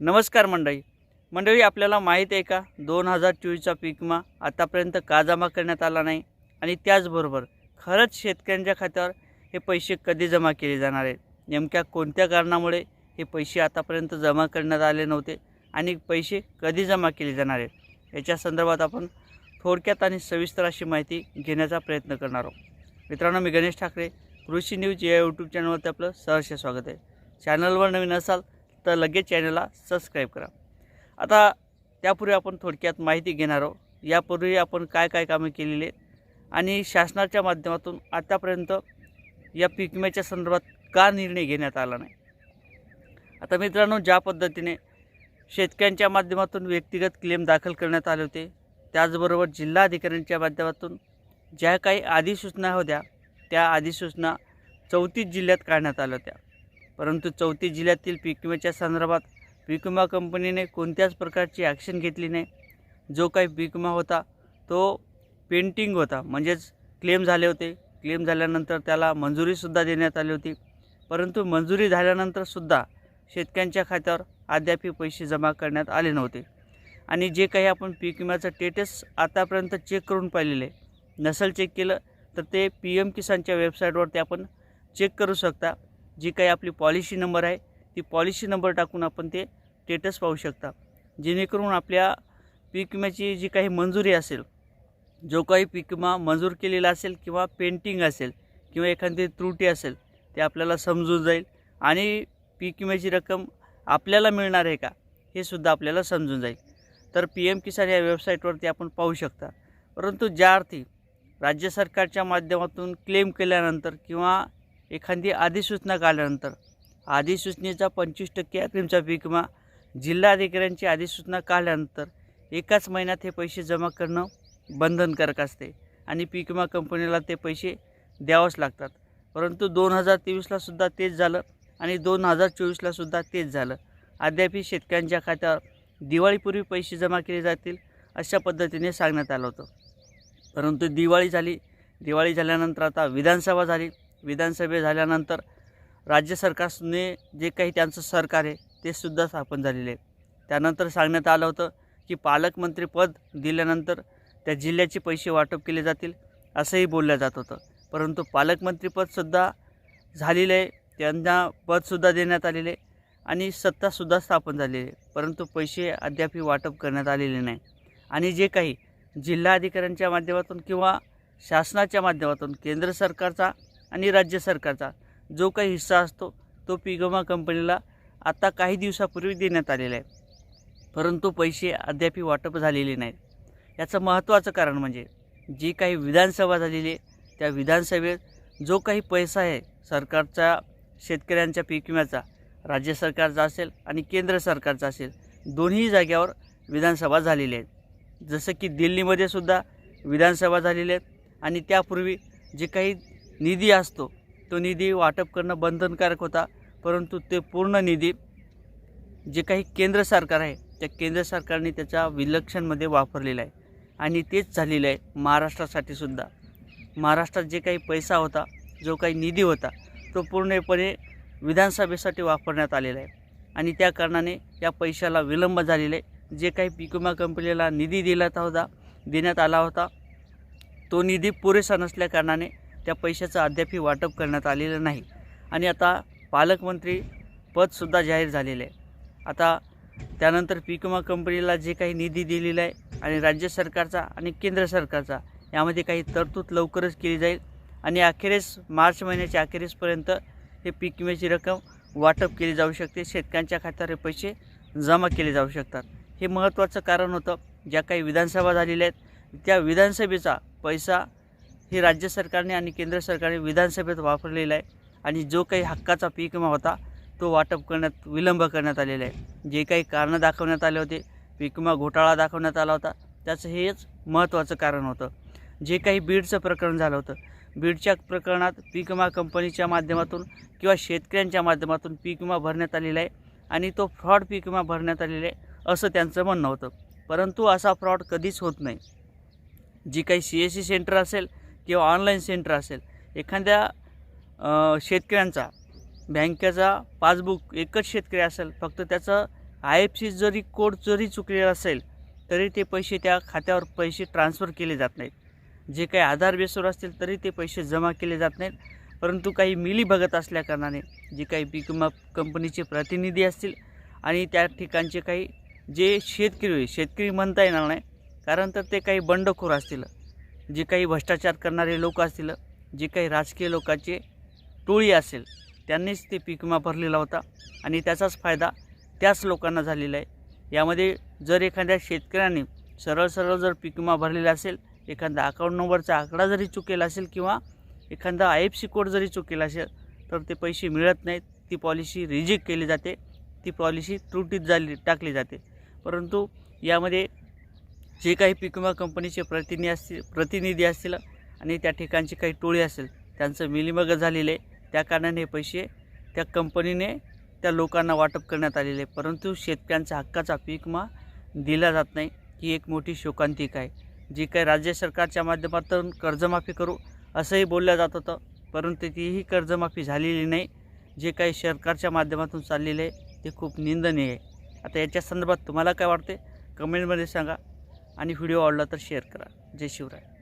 नमस्कार मंडळी. मंडळी आपल्याला माहीत आहे का? दोन हजार चोवीसचा पीकमा आतापर्यंत का जमा करण्यात आला नाही? आणि त्याचबरोबर खरंच शेतकऱ्यांच्या खात्यावर हे पैसे कधी जमा केले जाणार आहेत? नेमक्या कोणत्या कारणामुळे हे पैसे आतापर्यंत जमा करण्यात आले नव्हते आणि पैसे कधी जमा केले जाणार आहेत? याच्या संदर्भात आपण थोडक्यात आणि सविस्तर अशी माहिती घेण्याचा प्रयत्न करणार आहोत. मित्रांनो मी गणेश ठाकरे कृषी न्यूज या यूट्यूब चॅनलवरती आपलं सहर्ष स्वागत आहे. चॅनलवर नवीन असाल तर लगेच चॅनलला सबस्क्राईब करा. आता त्यापूर्वी आपण थोडक्यात माहिती घेणार आहोत. यापूर्वी आपण काय काय कामे केलेली आहेत आणि शासनाच्या माध्यमातून आतापर्यंत या पीक विम्याच्या संदर्भात का निर्णय घेण्यात आला नाही? आता मित्रांनो ज्या पद्धतीने शेतकऱ्यांच्या माध्यमातून व्यक्तिगत क्लेम दाखल करण्यात आले होते त्याचबरोबर जिल्हाधिकाऱ्यांच्या माध्यमातून ज्या काही अधिसूचना होत्या त्या अधिसूचना चौतीस जिल्ह्यात काढण्यात आल्या होत्या. परंतु चौथी जिल्ह्यातील पीक विम्याच्या संदर्भात पीक विमा कंपनीने कोणत्याच प्रकारची ॲक्शन घेतली नाही. जो काही पीक विमा होता तो पेंटिंग होता. म्हणजेच क्लेम झाले होते. क्लेम झाल्यानंतर त्याला मंजुरीसुद्धा देण्यात आली होती. परंतु मंजुरी झाल्यानंतरसुद्धा शेतकऱ्यांच्या खात्यावर अद्यापही पैसे जमा करण्यात आले नव्हते. आणि जे काही आपण पीक विम्याचं टेटस आतापर्यंत चेक करून पाहिलेले नसेल चेक केलं तर ते पी एम किसानच्या वेबसाईटवरती आपण चेक करू शकता. जी काही आपली पॉलिसी नंबर आहे ती पॉलिसी नंबर टाकून आपण ते स्टेटस पाहू शकता. जेणेकरून आपल्या पीक विम्याची जी काही मंजुरी असेल जो काही पीक विमा मंजूर केलेला असेल किंवा पेंटिंग असेल किंवा एखादी त्रुटी असेल ते आपल्याला समजून जाईल आणि पीक विम्याची रक्कम आपल्याला मिळणार आहे का हे सुद्धा आपल्याला समजून जाईल. तर पी एम किसान या वेबसाईटवरती आपण पाहू शकता. परंतु ज्या अर्थी राज्य सरकारच्या माध्यमातून क्लेम केल्यानंतर किंवा एखादी अधिसूचना काढल्यानंतर अधिसूचनेचा पंचवीस टक्के अग्रिमचा पीक विमा जिल्हाधिकाऱ्यांची अधिसूचना काढल्यानंतर एकाच महिन्यात हे पैसे जमा करणं बंधनकारक असते आणि पीक विमा कंपनीला ते पैसे द्यावंच लागतात. परंतु दोन हजार तेवीसला सुद्धा तेच झालं आणि दोन हजार चोवीसला सुद्धा तेच झालं. अद्यापही शेतकऱ्यांच्या खात्यावर दिवाळीपूर्वी पैसे जमा केले जातील अशा पद्धतीने सांगण्यात आलं होतं. परंतु दिवाळी झाली. दिवाळी झाल्यानंतर आता विधानसभा झाली. विधानसभे झाल्यानंतर राज्य सरकारने जे काही त्यांचं सरकार आहे ते सुद्धा स्थापन झालेले आहे. त्यानंतर सांगण्यात आलं होतं की पालकमंत्रीपद दिल्यानंतर त्या जिल्ह्याचे पैसे वाटप केले जातील असंही बोललं जात होतं. परंतु पालकमंत्रीपदसुद्धा झालेलं आहे त्यांना पदसुद्धा देण्यात आलेले आहे आणि सत्तासुद्धा स्थापन झालेली आहे. परंतु पैसे अद्यापही वाटप करण्यात आलेले नाही. आणि जे काही जिल्हाधिकाऱ्यांच्या माध्यमातून किंवा शासनाच्या माध्यमातून केंद्र सरकारचा आणि राज्य सरकारचा जो काही हिस्सा असतो तो पीक विमा कंपनीला आता काही दिवसापूर्वी देण्यात आलेला आहे. परंतु पैसे अद्याप वाटप झालेले नाहीत. याचं महत्त्वाचं कारण म्हणजे जी काही विधानसभा झालेली आहे त्या विधानसभेत जो काही पैसा आहे सरकारचा शेतकऱ्यांच्या पीक विम्याचा राज्य सरकारचा असेल आणि केंद्र सरकारचा असेल दोन्ही जाग्यावर विधानसभा झालेल्या आहेत. जसं की दिल्लीमध्ये सुद्धा विधानसभा झालेल्या आहेत आणि त्यापूर्वी जे काही निधी असतो. तो निधी वाटप करणं बंधनकारक होता परंतु ते पूर्ण निधी जे काही केंद्र सरकार आहे त्या केंद्र सरकारने त्याच्या विलक्षणमध्ये वापरलेला आहे. आणि तेच झालेलं आहे महाराष्ट्रासाठी सुद्धा. महाराष्ट्रात जे काही पैसा होता जो काही निधी होता तो पूर्णपणे विधानसभेसाठी वापरण्यात आलेला आहे. आणि त्या कारणाने या पैशाला विलंब झालेला आहे. जे काही पीक विमा कंपनीला निधी दिला होता देण्यात आला होता तो निधी पुरेसा नसल्या कारणाने त्या पैशाचं अद्यापही वाटप करण्यात आलेलं नाही. आणि आता पालकमंत्री पदसुद्धा जाहीर झालेलं आहे. आता त्यानंतर पीक विमा कंपनीला जे काही निधी दिलेला आहे आणि राज्य सरकारचा आणि केंद्र सरकारचा यामध्ये काही तरतूद लवकरच केली जाईल. आणि अखेरीस मार्च महिन्याच्या अखेरीसपर्यंत हे पीक विम्याची रक्कम वाटप केली जाऊ शकते. शेतकऱ्यांच्या खात्यावर हे पैसे जमा केले जाऊ शकतात. हे महत्त्वाचं कारण होतं. ज्या काही विधानसभा झालेल्या आहेत त्या विधानसभेचा पैसा हे राज्य सरकारने आणि केंद्र सरकारने विधानसभेत वापरलेला आहे आणि जो काही हक्काचा पीक विमा होता तो वाटप करण्यात विलंब करण्यात आलेला आहे. जे काही कारणं दाखवण्यात आले होते पीक विमा घोटाळा दाखवण्यात आला होता त्याचं हेच महत्त्वाचं कारण होतं. जे काही बीडचं प्रकरण झालं होतं बीडच्या प्रकरणात पीक विमा कंपनीच्या माध्यमातून किंवा शेतकऱ्यांच्या माध्यमातून पीक विमा भरण्यात आलेला आहे आणि तो फ्रॉड पीक विमा भरण्यात आलेला आहे असं त्यांचं म्हणणं होतं. परंतु असा फ्रॉड कधीच होत नाही. जी काही सी एस सी सेंटर असेल किंवा ऑनलाईन सेंटर असेल एखाद्या शेतकऱ्यांचा बँकेचा पासबुक एकच शेतकरी असेल फक्त त्याचं आय एफ सी जरी कोड जरी चुकलेला असेल तरी ते पैसे त्या खात्यावर पैसे ट्रान्सफर केले जात नाहीत. जे काही आधार बेसवर असतील तरी ते पैसे जमा केले जात नाहीत. परंतु काही मिली बघत असल्याकारणाने जे काही पीक विमा कंपनीचे प्रतिनिधी असतील आणि त्या ठिकाणचे काही जे शेतकरी शेतकरी म्हणता येणार नाही कारण तर ते काही बंडखोर असतील. जे काही भ्रष्टाचार करणारे लोक असतील जे काही राजकीय लोकांचे टोळी असेल त्यांनीच ते पीक विमा भरलेला होता. आणि त्याचाच फायदा त्याच लोकांना झालेला आहे. यामध्ये जर एखाद्या शेतकऱ्याने सरळ सरळ जर पीक विमा भरलेला असेल एखादा अकाउंट नंबरचा आकडा जरी चुकेला असेल किंवा एखादा आय एफ सी कोड जरी चुकेला असेल तर ते पैसे मिळत नाहीत. ती पॉलिसी रिजेक्ट केली जाते. ती पॉलिसी त्रुटीत झाली टाकली जाते. परंतु यामध्ये जे काही पीक विमा कंपनीचे प्रतिनिधी असतील प्रतिनिधी असतील आणि त्या ठिकाणची काही टोळी असेल त्यांचं मिलीमग झालेले आहे. त्या कारणाने हे पैसे त्या कंपनीने त्या लोकांना वाटप करण्यात आलेले आहे. परंतु शेतकऱ्यांचा हक्काचा पीक विमा दिला जात नाही. ही एक मोठी शोकांतिक आहे. जी काही राज्य सरकारच्या माध्यमातून कर्जमाफी करू असंही बोललं जात होतं. परंतु तीही कर्जमाफी झालेली नाही. जे काही सरकारच्या माध्यमातून चाललेलं आहे ते खूप निंदनीय आहे. आता याच्या संदर्भात तुम्हाला काय वाटते कमेंटमध्ये सांगा. आणि व्हिडिओ आवडला तर शेअर करा. जय शिवराय.